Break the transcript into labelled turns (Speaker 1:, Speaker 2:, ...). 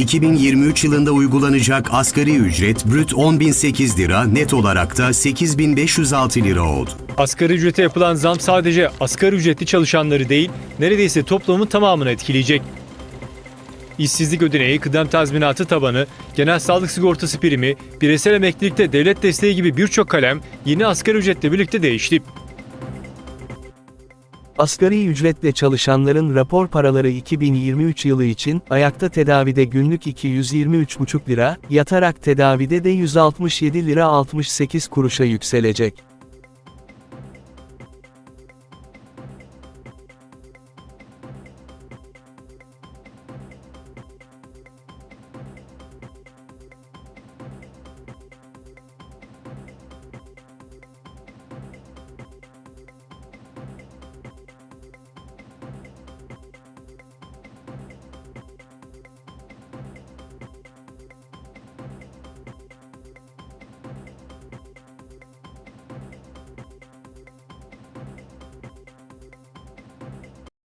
Speaker 1: 2023 yılında uygulanacak asgari ücret brüt 10.008 lira, net olarak da 8.506 lira oldu.
Speaker 2: Asgari ücrete yapılan zam sadece asgari ücretli çalışanları değil, neredeyse toplumun tamamını etkileyecek. İşsizlik ödeneği, kıdem tazminatı tabanı, genel sağlık sigortası primi, bireysel emeklilikte devlet desteği gibi birçok kalem yeni asgari ücretle birlikte değişti.
Speaker 3: Asgari ücretle çalışanların rapor paraları 2023 yılı için, ayakta tedavide günlük 223,5 lira, yatarak tedavide de 167 lira 68 kuruşa yükselecek.